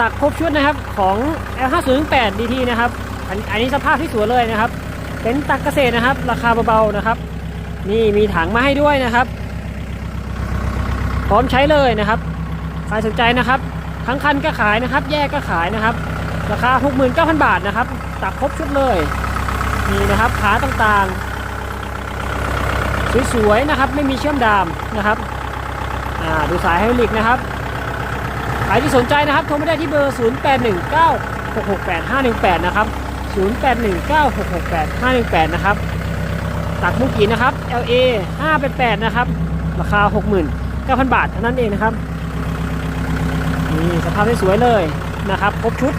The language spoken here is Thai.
ตักครบชุดนะครับของ L508 DT นะครับอันอันนี้สภาพที่สวยเลยนะครับ เป็นตักเกษตรนะครับ ราคาเบาๆนะครับ นี่มีถังมาให้ด้วยนะครับ พร้อมใช้เลยนะครับใครสนใจนะครับ ทั้งคันก็ขายนะครับ แยกก็ขายนะครับ ราคา 69,000 บาทนะครับ ตักครบชุดเลยนี่นะครับขาต่างๆ สวยๆนะครับ ไม่มีเชื่อมดามนะครับอ่าดูสายไฮดรอลิกนะครับ ครที่สนใจนะครับ โทรมาได้ที่เบอร์ 0819668518 นะครับ 0819668518 นะครับ ตักมุกกีนะครับ LA 588 นะครับ ราคา 69,000 บาทเท่านั้นเองนะครับ นี่สภาพสวยเลยนะครับ ครบชุด